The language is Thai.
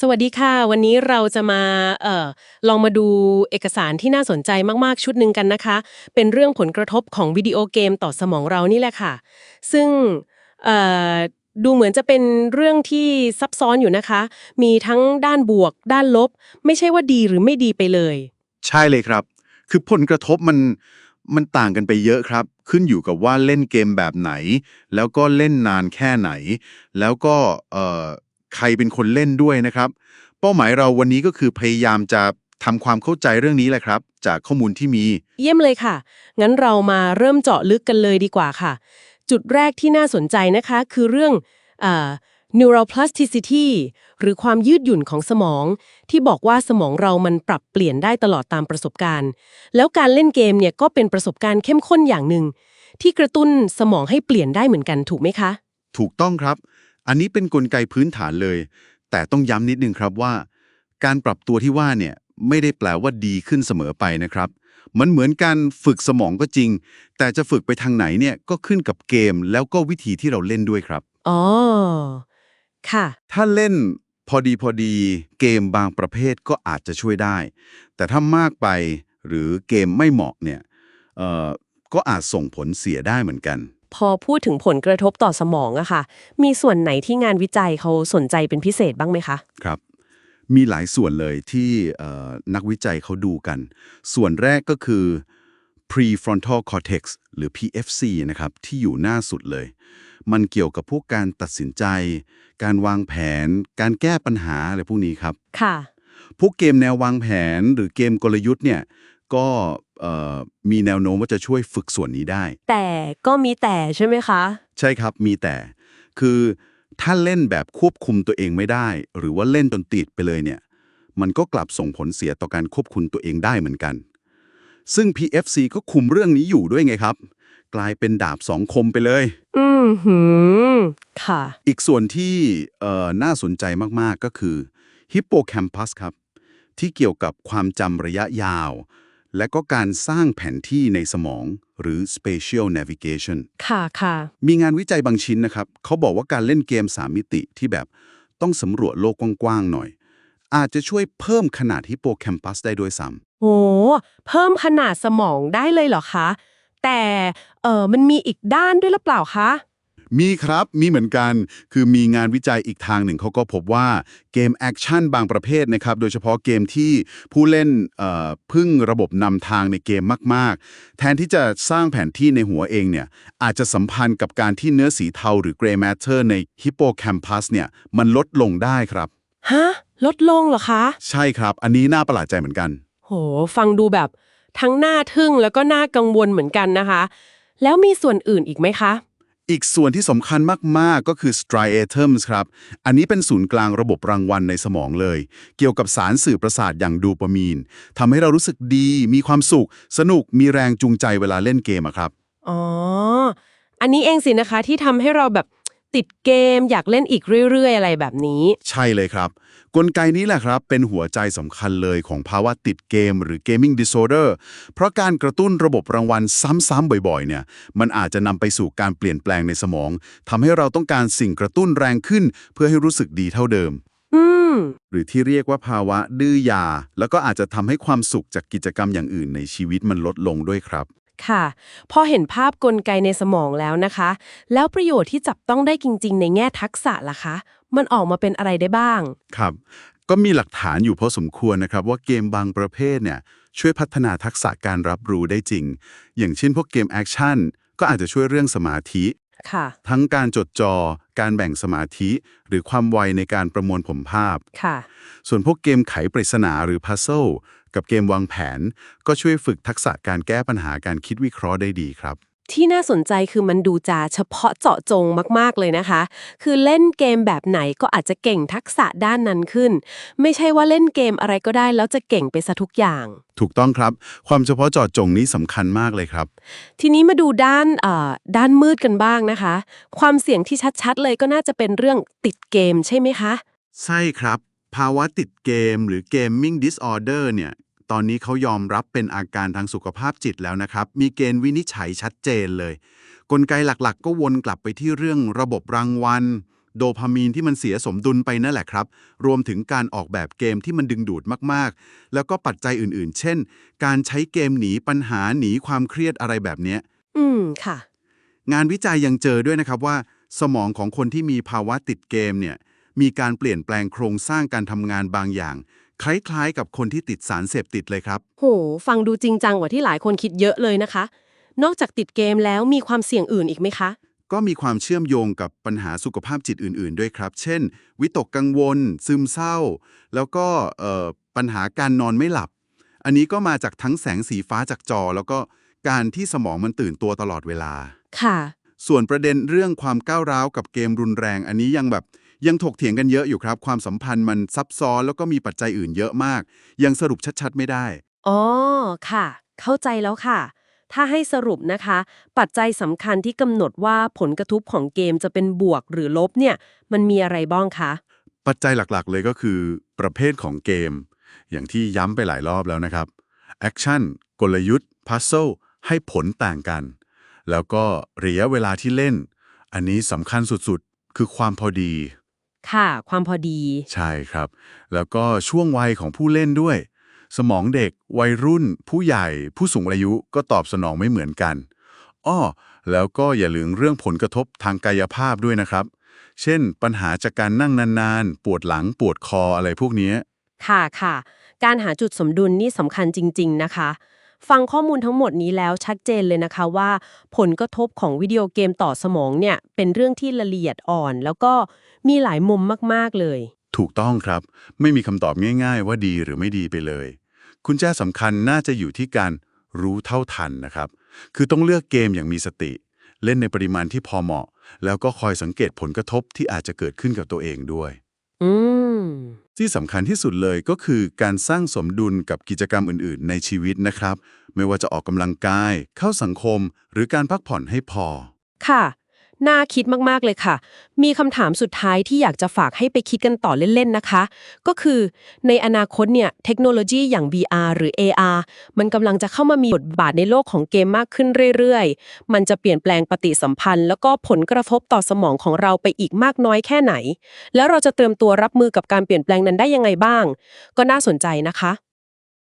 สวัสดีค่ะ วันนี้เราจะมาเอ่อลองมาดูเอกสารที่น่าสนใจมากๆชุดหนึ่งกันนะคะ เป็นเรื่องผลกระทบของวิดีโอเกมต่อสมองเรานี่แหละค่ะ ซึ่งเอ่อดูเหมือนจะเป็นเรื่องที่ซับซ้อนอยู่นะคะ มีทั้งด้านบวก ด้านลบ ไม่ใช่ว่าดีหรือไม่ดีไปเลย ใช่เลยครับ คือผลกระทบมันมันต่างกันไปเยอะครับ ขึ้นอยู่กับว่าเล่นเกมแบบไหน แล้วก็เล่นนานแค่ไหน แล้วก็เอ่อ ใครเป็นคนเล่นด้วยนะครับ เป้าหมายเราวันนี้ก็คือพยายามจะทำความเข้าใจเรื่องนี้แหละครับ จากข้อมูลที่มี เยี่ยมเลยค่ะ งั้นเรามาเริ่มเจาะลึกกันเลยดีกว่าค่ะ จุดแรกที่น่าสนใจนะคะคือเรื่องเอ่อ neuroplasticity หรือความยืดหยุ่นของสมอง ที่บอกว่าสมองเรามันปรับเปลี่ยนได้ตลอดตามประสบการณ์ แล้วการเล่นเกมเนี่ยก็เป็นประสบการณ์เข้มข้นอย่างหนึ่งที่กระตุ้นสมองให้เปลี่ยนได้เหมือนกันถูกไหมคะ ถูกต้องครับ อันนี้เป็นนกลไกพื้นฐานเลย แต่ต้องย้ำนิดนึงครับว่า การปรับตัวที่ว่าเนี่ยไม่ได้แปลว่าดีขึ้นเสมอไปนะครับ มันเหมือนการฝึกสมองก็จริง แต่จะฝึกไปทางไหนเนี่ยก็ขึ้นกับเกมแล้วก็วิธีที่เราเล่นด้วยครับ อ๋อ ค่ะ ถ้าเล่นพอดีพอดีเกมบางประเภทก็อาจจะช่วยได้ แต่ถ้ามากไปหรือเกมไม่เหมาะเนี่ยเอ่อก็อาจส่งผลเสียได้เหมือนกัน พอพูดถึงผลกระทบต่อสมองอะค่ะ มีส่วนไหนที่งานวิจัยเขาสนใจเป็นพิเศษบ้างไหมคะ ครับ มีหลายส่วนเลยที่เอ่อนักวิจัยเขาดูกัน ส่วนแรกก็คือ prefrontal cortex หรือ PFC นะครับ ที่อยู่หน้าสุดเลย มันเกี่ยวกับพวกการตัดสินใจ การวางแผน การแก้ปัญหาอะไรพวกนี้ครับ ค่ะ พวกเกมแนววางแผนหรือเกมกลยุทธ์เนี่ย ก็เอ่อ มีแนวโน้มว่าจะช่วยฝึกส่วนนี้ได้ แต่ก็มีแต่ใช่ไหมคะ ใช่ครับมีแต่ คือถ้าเล่นแบบควบคุมตัวเองไม่ได้ หรือว่าเล่นจนติดไปเลยเนี่ย มันก็กลับส่งผลเสียต่อการควบคุมตัวเองได้เหมือนกัน ซึ่ง PFC ก็คุมเรื่องนี้อยู่ด้วยไงครับ กลายเป็นดาบสองคมไปเลย อืมหืมค่ะ อีกส่วนที่เอ่อน่าสนใจมาก ๆ ก็คือ Hippocampus ครับ ที่เกี่ยวกับความจำระยะยาว และก็การสร้างแผนที่ในสมองหรือ spatial navigation ค่ะค่ะ มีงานวิจัยบางชิ้นนะครับ เขาบอกว่าการเล่นเกม 3 มิติที่แบบต้องสำรวจโลกกว้างๆหน่อย อาจจะช่วยเพิ่มขนาดฮิปโปแคมปัสได้ด้วยซ้โหเพิ่มขนาดสมองได้เลยเหรอคะ แต่เออมันมีอีกด้านด้วยหรือเปล่าคะำ มีครับมีเหมือนกัน คือมีงานวิจัยอีกทางหนึ่งเขาก็พบว่าเกมแอคชั่นบางประเภทนะครับ โดยเฉพาะเกมที่ผู้เล่นเอ่อพึ่งระบบนำทางในเกมมาก ๆ แทนที่จะสร้างแผนที่ในหัวเองเนี่ยอาจจะสัมพันธ์กับการที่เนื้อสีเทาหรือ gray matter ในฮิปโปแคมปัสเนี่ยมันลดลงได้ครับฮะลดลงเหรอคะ ใช่ครับ อันนี้น่าประหลาดใจเหมือนกัน โห ฟังดูแบบทั้งน่าทึ่งแล้วก็น่ากังวลเหมือนกันนะคะ แล้วมีส่วนอื่นอีกไหมคะ อีกส่วนที่สำคัญมาก ๆ ก็คือ striatums ครับ อันนี้เป็นศูนย์กลางระบบรางวัลในสมองเลย เกี่ยวกับสารสื่อประสาทอย่างดูปามีนทำให้เรารู้สึกดี มีความสุข สนุก มีแรงจูงใจเวลาเล่นเกมครับ อ๋อ อันนี้เองสินะคะที่ทำให้เราแบบ ติดเกม อยากเล่นอีกเรื่อย ๆ อะไรแบบนี้ ใช่เลยครับ กลไกนี้แหละครับ เป็นหัวใจสำคัญเลยของภาวะติดเกมหรือ gaming disorder เพราะการกระตุ้นระบบรางวัลซ้ำๆบ่อยๆเนี่ยมันอาจจะนำไปสู่การเปลี่ยนแปลงในสมองทำให้เราต้องการสิ่งกระตุ้นแรงขึ้น เพื่อให้รู้สึกดีเท่าเดิมอืมหรือที่เรียกว่าภาวะดื้อยา แล้วก็อาจจะทำให้ความสุขจากกิจกรรมอย่างอื่นในชีวิตมันลดลงด้วยครับ ค่ะ พอเห็นภาพกลไกในสมองแล้วนะคะ แล้วประโยชน์ที่จับต้องได้จริง ๆ ในแง่ทักษะล่ะคะ มันออกมาเป็นอะไรได้บ้าง ครับ ก็มีหลักฐานอยู่พอสมควรนะครับ ว่าเกมบางประเภทเนี่ยช่วยพัฒนาทักษะการรับรู้ได้จริง อย่างเช่นพวกเกมแอคชั่นก็อาจจะช่วยเรื่องสมาธิ ค่ะ ทั้งการจดจอ การแบ่งสมาธิ หรือความไวในการประมวลผลภาพ ค่ะ ส่วนพวกเกมไขปริศนาหรือพัซเซิล กับเกมวางแผน ก็ช่วยฝึกทักษะการแก้ปัญหาการคิดวิเคราะห์ได้ดีครับ ที่น่าสนใจคือมันดูจะเฉพาะเจาะจงมาก ๆ เลยนะคะ คือเล่นเกมแบบไหนก็อาจจะเก่งทักษะด้านนั้นขึ้น ไม่ใช่ว่าเล่นเกมอะไรก็ได้แล้วจะเก่งไปซะทุกอย่าง ถูกต้องครับ ความเฉพาะเจาะจงนี้สำคัญมากเลยครับ ทีนี้มาดูด้านเอ่อด้านมืดกันบ้างนะคะ ความเสี่ยงที่ชัดๆ เลยก็น่าจะเป็นเรื่องติดเกมใช่ไหมคะ ใช่ครับ ภาวะติดเกมหรือ Gaming Disorder เนี่ย ตอนนี้เขายอมรับเป็นอาการทางสุขภาพจิตแล้วนะครับ มีเกณฑ์วินิจฉัยชัดเจนเลย กลไกหลักๆ ก็วนกลับไปที่เรื่องระบบรางวัล โดพามีนที่มันเสียสมดุลไปนั่นแหละครับ รวมถึงการออกแบบเกมที่มันดึงดูดมากๆ แล้วก็ปัจจัยอื่นๆ เช่น การใช้เกมหนีปัญหาหนีความเครียดอะไรแบบเนี้ยอืมค่ะ งานวิจัยยังเจอด้วยนะครับว่า สมองของคนที่มีภาวะติดเกมเนี่ยมีการเปลี่ยนแปลงโครงสร้างการทำงานบางอย่าง คล้ายๆ กับคนที่ติดสารเสพติดเลยครับ โห ฟังดูจริงจังกว่าที่หลายคนคิดเยอะเลยนะคะ นอกจากติดเกมแล้วมีความเสี่ยงอื่นอีกไหมคะ ก็มีความเชื่อมโยงกับปัญหาสุขภาพจิตอื่น ๆ ด้วยครับ เช่น วิตกกังวล ซึมเศร้า แล้วก็เอ่อปัญหาการนอนไม่หลับ อันนี้ก็มาจากทั้งแสงสีฟ้าจากจอ แล้วก็การที่สมองมันตื่นตัวตลอดเวลา ค่ะ ส่วนประเด็นเรื่องความก้าวร้าวกับเกมรุนแรง อันนี้ยังแบบ ยังถกเถียงกันเยอะอยู่ครับ ความสัมพันธ์มันซับซ้อนแล้วก็มีปัจจัยอื่นเยอะมาก ยังสรุปชัดๆ ไม่ได้ อ๋อ ค่ะ เข้าใจแล้วค่ะ ถ้าให้สรุปนะคะ ปัจจัยสำคัญที่กำหนดว่าผลกระทบของเกมจะเป็นบวกหรือลบเนี่ย มันมีอะไรบ้างคะ ปัจจัยหลักๆ เลยก็คือ ประเภทของเกม อย่างที่ย้ำไปหลายรอบแล้วนะครับแอคชั่นกลยุทธ์พัซเซิลให้ผลต่างกัน แล้วก็ระยะเวลาที่เล่น อันนี้สำคัญสุดๆ คือความพอดี ค่ะ ความพอดี ใช่ครับ แล้วก็ช่วงวัยของผู้เล่นด้วย สมองเด็ก วัยรุ่น ผู้ใหญ่ ผู้สูงอายุก็ตอบสนองไม่เหมือนกันอ้อแล้วก็อย่าลืมเรื่องผลกระทบทางกายภาพด้วยนะครับ เช่น ปัญหาจากการนั่งนานๆ ปวดหลังปวดคออะไรพวกเนี้ยค่ะค่ะ การหาจุดสมดุลนี่สำคัญจริง ๆ นะคะ ฟังข้อมูลทั้งหมดนี้แล้วชัดเจนเลยนะคะว่า ผลกระทบของวิดีโอเกมต่อสมองเนี่ยเป็นเรื่องที่ละเอียดอ่อน แล้วก็มีหลายมุมมากๆเลย ถูกต้องครับ ไม่มีคำตอบง่ายๆ ว่าดีหรือไม่ดีไปเลย คุณแจสำคัญน่าจะอยู่ที่การรู้เท่าทันนะครับ คือต้องเลือกเกมอย่างมีสติ เล่นในปริมาณที่พอเหมาะ แล้วก็คอยสังเกตผลกระทบที่อาจจะเกิดขึ้นกับตัวเองด้วย อืม ที่สำคัญที่สุดเลยก็คือการสร้างสมดุลกับกิจกรรมอื่นๆ ในชีวิตนะครับ ไม่ว่าจะออกกำลังกาย เข้าสังคม หรือการพักผ่อนให้พอ ค่ะ น่าคิดมาก ๆ เลยค่ะ มีคำถามสุดท้ายที่อยากจะฝากให้ไปคิดกันต่อเล่น ๆ นะคะ ก็คือในอนาคตเนี่ยเทคโนโลยีอย่าง VR หรือ AR มันกำลังจะเข้ามามีบทบาทในโลกของเกมมากขึ้นเรื่อย ๆ มันจะเปลี่ยนแปลงปฏิสัมพันธ์ แล้วก็ผลกระทบต่อสมองของเราไปอีกมากน้อยแค่ไหน แล้วเราจะเตรียมตัวรับมือกับการเปลี่ยนแปลงนั้นได้ยังไงบ้าง ก็น่าสนใจนะคะ